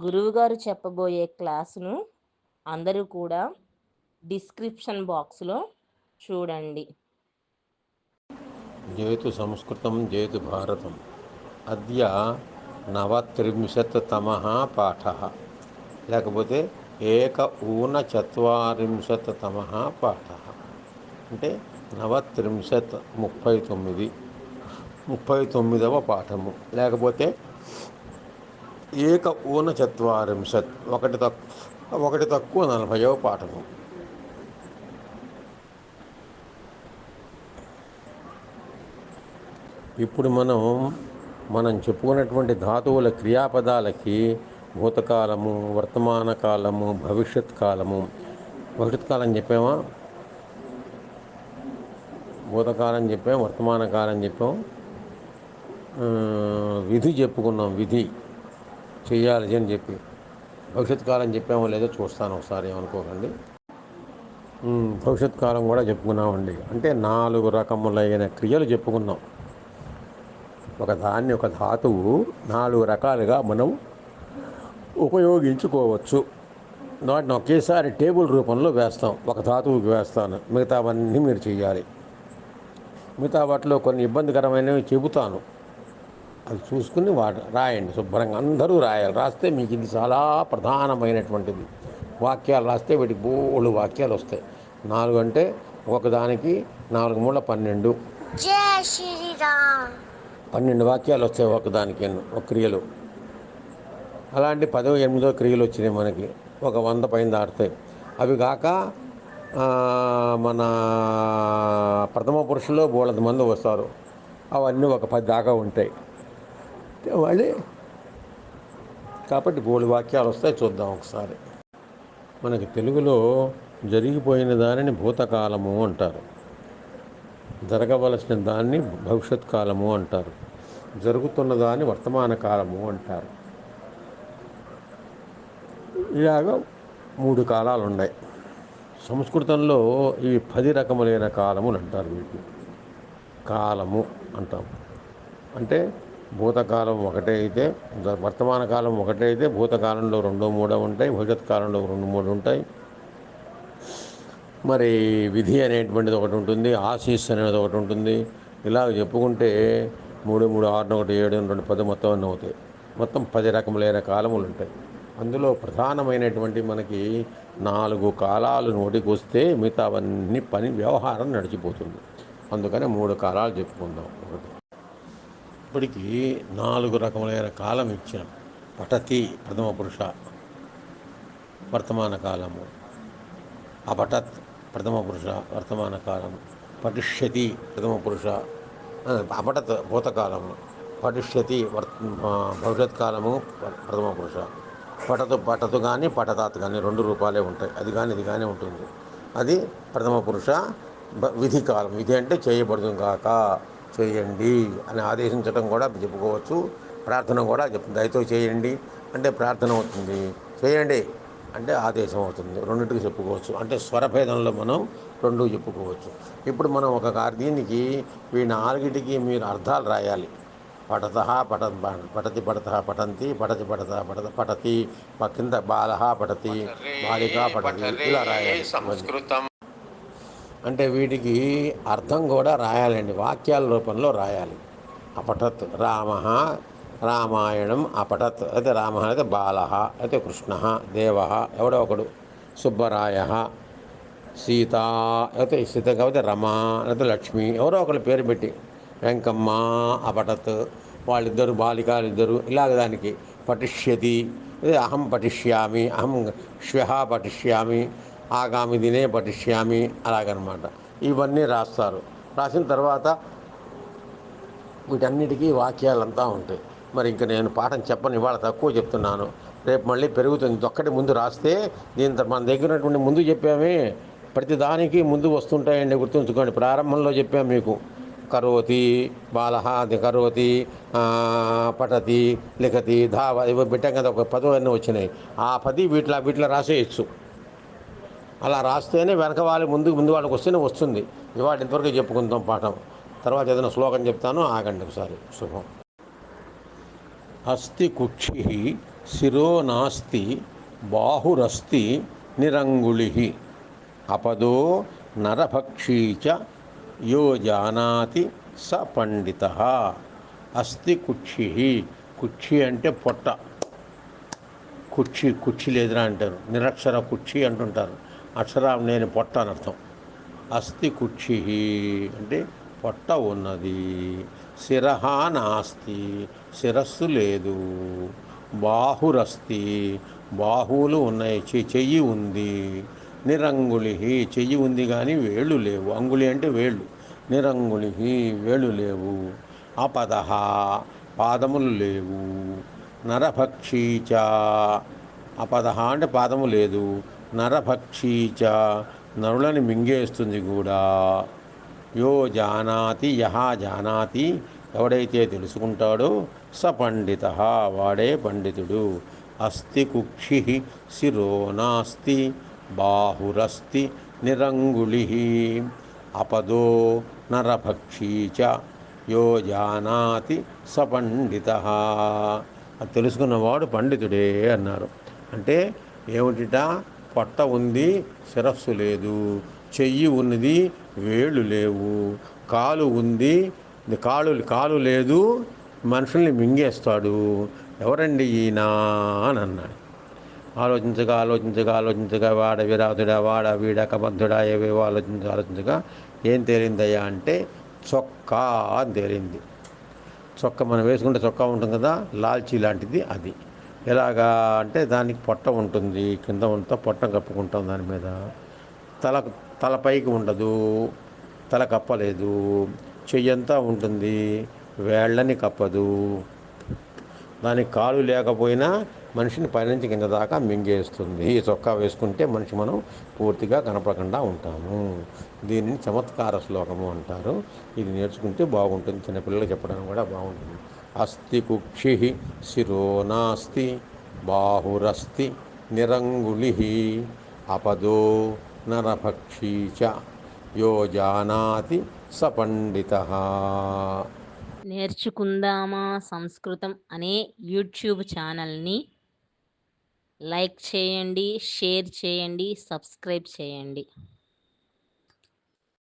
గురువుగారు చెప్పబోయే క్లాసును అందరూ కూడా డిస్క్రిప్షన్ బాక్స్లో చూడండి. జయతు సంస్కృతం జయతు భారతం. అద్య నవత్రింశత్తమ పాఠ. లేకపోతే ఏక ఊనచత్వారింశత్తమः పాఠ. అంటే నవత్రింశత్ ముప్పై తొమ్మిది ముప్పై తొమ్మిదవ పాఠము. లేకపోతే ఏక ఊన చత్వారింశత్ ఒకటి తక్కువ ఒకటి తక్కువ నలభైవ పాఠము. ఇప్పుడు మనం మనం చెప్పుకున్నటువంటి ధాతువుల క్రియాపదాలకి భూతకాలము వర్తమాన కాలము భవిష్యత్ కాలము. భవిష్యత్ కాలం చెప్పామా? భూతకాలం చెప్పాం వర్తమాన కాలం చెప్పాం. విధి చెప్పుకున్నాం విధి. చేయాలి అని చెప్పి. భవిష్యత్ కాలం చెప్పామో లేదో చూస్తాను ఒకసారి ఏమనుకోకండి. భవిష్యత్ కాలం కూడా చెప్పుకున్నామండి. అంటే నాలుగు రకములైన క్రియలు చెప్పుకున్నాం. ఒక దాన్ని ఒక ధాతువు నాలుగు రకాలుగా మనం ఉపయోగించుకోవచ్చు. వాటిని ఒకేసారి టేబుల్ రూపంలో వేస్తాం. ఒక ధాతువుకి వేస్తాను. మిగతావన్నీ మీరు చేయాలి. మిగతా వాటిలో కొన్ని ఇబ్బందికరమైనవి చెబుతాను. అది చూసుకుని వాటి రాయండి శుభ్రంగా. అందరూ రాయాలి. రాస్తే మీకు ఇది చాలా ప్రధానమైనటువంటిది. వాక్యాలు రాస్తే వీటికి బోళ్ళు వాక్యాలు వస్తాయి. నాలుగు అంటే ఒకదానికి నాలుగు మూల పన్నెండు. పన్నెండు వాక్యాలు వస్తాయి ఒకదానికి ఒక క్రియలు. అలాంటి పదో ఎనిమిదో క్రియలు వచ్చినాయి మనకి. ఒక వంద పైన దాటుతాయి అవి కాక మన ప్రథమ పురుషులో బోళంత మంది వస్తారు. అవన్నీ ఒక పది దాకా ఉంటాయి. వాళ్ళే కాబట్టి బోళి వాక్యాలు వస్తాయి చూద్దాం ఒకసారి. మనకి తెలుగులో జరిగిపోయిన దానిని భూతకాలము అంటారు. జరగవలసిన దాన్ని భవిష్యత్ కాలము అంటారు. జరుగుతున్న దాన్ని వర్తమాన కాలము అంటారు. ఇలాగ మూడు కాలాలు ఉన్నాయి. సంస్కృతంలో ఇవి పది రకములైన కాలములు అంటారు వీటిని. కాలము అంటాం. అంటే భూతకాలం ఒకటే అయితే వర్తమాన కాలం ఒకటే అయితే భూతకాలంలో రెండో మూడో ఉంటాయి భవిష్యత్ కాలంలో రెండు మూడు ఉంటాయి. మరి విధి అనేటువంటిది ఒకటి ఉంటుంది ఆశీస్ అనేది ఒకటి ఉంటుంది. ఇలా చెప్పుకుంటే మూడు మూడు ఆరు ఒకటి ఏడు రెండు పది మొత్తం అన్నీ అవుతాయి. మొత్తం పది రకములైన కాలములు ఉంటాయి. అందులో ప్రధానమైనటువంటి మనకి నాలుగు కాలాలు నోటికి వస్తే మిగతావన్నీ పని వ్యవహారం నడిచిపోతుంది. అందుకని మూడు కాలాలు చెప్పుకుందాం ఒకటి. ఇప్పటికీ నాలుగు రకములైన కాలం ఇచ్చిన పఠతి ప్రథమ పురుష వర్తమాన కాలము. అపఠత్ ప్రథమ పురుష వర్తమాన కాలం పఠిష్యతి ప్రథమ పురుష అపఠత్ భూతకాలము. పఠిష్యతి వర్ భవిష్యత్ కాలము ప్రథమ పురుష. పటతు పటతు కానీ పటతాత్ కానీ రెండు రూపాలే ఉంటాయి. అది కానీ ఇది కానీ ఉంటుంది. అది ప్రథమ పురుష బ- విధి కాలం. విధి అంటే చేయబడుతుంది కాక. చేయండి అని ఆదేశించడం కూడా చెప్పుకోవచ్చు. ప్రార్థన కూడా చెప్తుంది దయతో చేయండి. అంటే ప్రార్థన అవుతుంది. చేయండి అంటే ఆదేశం అవుతుంది. రెండింటికి చెప్పుకోవచ్చు. అంటే స్వరభేదంలో మనం రెండు చెప్పుకోవచ్చు. ఇప్పుడు మనం ఒక దీనికి ఈ నాలుగిటికి మీరు అర్థాలు రాయాలి. పఠత పట పఠతి పఠత పఠంతి పఠతి పఠత పఠత పఠతి కింద బాల పఠతి బాలిక పఠతి ఇలా రాయాలి. సంస్కృతం అంటే వీటికి అర్థం కూడా రాయాలండి వాక్యాల రూపంలో రాయాలి. అపఠత్ రామ రామాయణం అపఠత్ అయితే రామ అయితే బాల అయితే కృష్ణ దేవ ఎవడో ఒకడు సుబ్బరాయ సీత అయితే సీత కాబట్టి రమ అయితే లక్ష్మి ఎవరో ఒకరు పేరు పెట్టి వెంకమ్మ అపఠత్ వాళ్ళిద్దరు బాలికలు ఇద్దరు ఇలాగ దానికి పఠిష్యతి అహం పఠిష్యామి అహం శ్వహ పఠిష్యామి ఆగామి దినే పఠిష్యామి అలాగనమాట. ఇవన్నీ రాస్తారు. రాసిన తర్వాత వీటన్నిటికీ వాక్యాలంతా ఉంటాయి. మరి ఇంకా నేను పాఠం చెప్పను ఇవాళ తక్కువ చెప్తున్నాను. రేపు మళ్ళీ పెరుగుతుంది. ఒక్కటి ముందు రాస్తే దీంతో మన దగ్గర ఉన్నటువంటి ముందు చెప్పామే. ప్రతిదానికి ముందు వస్తుంటాయండి గుర్తుంచుకోండి. ప్రారంభంలో చెప్పాము మీకు. కరోతి బాలహాది కరోతి పఠతి లిఖతి ధావ ఇవి పెట్టాం కదా ఒక పదవన్నీ అన్నీ వచ్చినాయి. ఆ పది వీటిలో వీటిలో రాసేయచ్చు. అలా రాస్తేనే వెనక వాళ్ళు ముందు ముందు వాళ్ళకి వస్తేనే వస్తుంది. ఇవాళ ఇంతవరకు చెప్పుకుందాం పాఠం. తర్వాత ఏదైనా శ్లోకం చెప్తాను ఆగండి ఒకసారి. శుభం. అస్థి కుక్షి శిరో నాస్తి బాహురస్తి నిరంగుళి అపదో నరభక్షీ చ యో జానాతి స పండిత అస్థి కుక్షి. కుక్షి అంటే పొట్ట. కుక్షి కుక్షి లేదురా అంటారు. నిరక్షర కుక్షి అంటుంటారు. అక్షరా నేను పొట్ట అని అర్థం. అస్థి కుక్షి అంటే పొట్ట ఉన్నది. శిరహ నాస్తి శిరస్సు లేదు. బాహురస్తి బాహువులు ఉన్నాయి. చె- చెయ్యి ఉంది. నిరంగుళి చెయ్యి ఉంది కానీ వేళ్ళు లేవు. అంగుళి అంటే వేళ్ళు. నిరంగుళి వేళ్ళు లేవు. అపద పాదములు లేవు. నరభక్షీచ అపద అంటే పాదము లేదు. నరభక్షీచ నరులని మింగేస్తుంది కూడా. యో జానాతి యహ జానాతి ఎవడైతే తెలుసుకుంటాడో స పండిత వాడే పండితుడు. అస్థి కుక్షి శిరో నాస్తి బాహురస్తి నిరంగుళి అపదో నరభక్షీచ యో జానాతి స పండిత. తెలుసుకున్నవాడు పండితుడే అన్నారు. అంటే ఏమిటిట? పొట్ట ఉంది శిరస్సు లేదు చెయ్యి ఉన్నది వేళ్ళు లేవు కాలు ఉంది కాలు కాలు లేదు మనుషుల్ని మింగేస్తాడు. ఎవరండి ఈయన అని అన్నాడు. ఆలోచించగా ఆలోచించగా ఆలోచించగా వాడ విరాతుడా వాడ వీడ కబద్ధుడా ఏవేవో ఆలోచించగా ఆలోచించగా ఏం తేలిందయ్యా అంటే చొక్కా అని తేలింది. చొక్క మనం వేసుకుంటే చొక్కా ఉంటుంది కదా లాల్చీ లాంటిది అది. ఎలాగా అంటే దానికి పొట్ట ఉంటుంది కింద ఉంటే పొట్టం కప్పుకుంటాం దాని మీద. తల తల పైకి ఉండదు తల కప్పలేదు చెయ్యంతా ఉంటుంది వేళ్ళని కప్పదు. దానికి కాలు లేకపోయినా మనిషిని పైనుంచి కింద దాకా మింగేస్తుంది. ఈ చొక్కా వేసుకుంటే మనిషి మనం పూర్తిగా కనపడకుండా ఉంటాము. దీనిని చమత్కార శ్లోకము అంటారు. ఇది నేర్చుకుంటే బాగుంటుంది. చిన్నపిల్లలకు చెప్పడానికి కూడా బాగుంటుంది. అస్థి కుక్షి శిరో నాస్తి బాహురస్తి నిరంగులి అపదో నరభక్షీ చ యో జానాతి స పండిత నేర్చుకుందామా సంస్కృతం అనే యూట్యూబ్ ఛానల్ని లైక్ చేయండి షేర్ చేయండి సబ్స్క్రైబ్ చేయండి.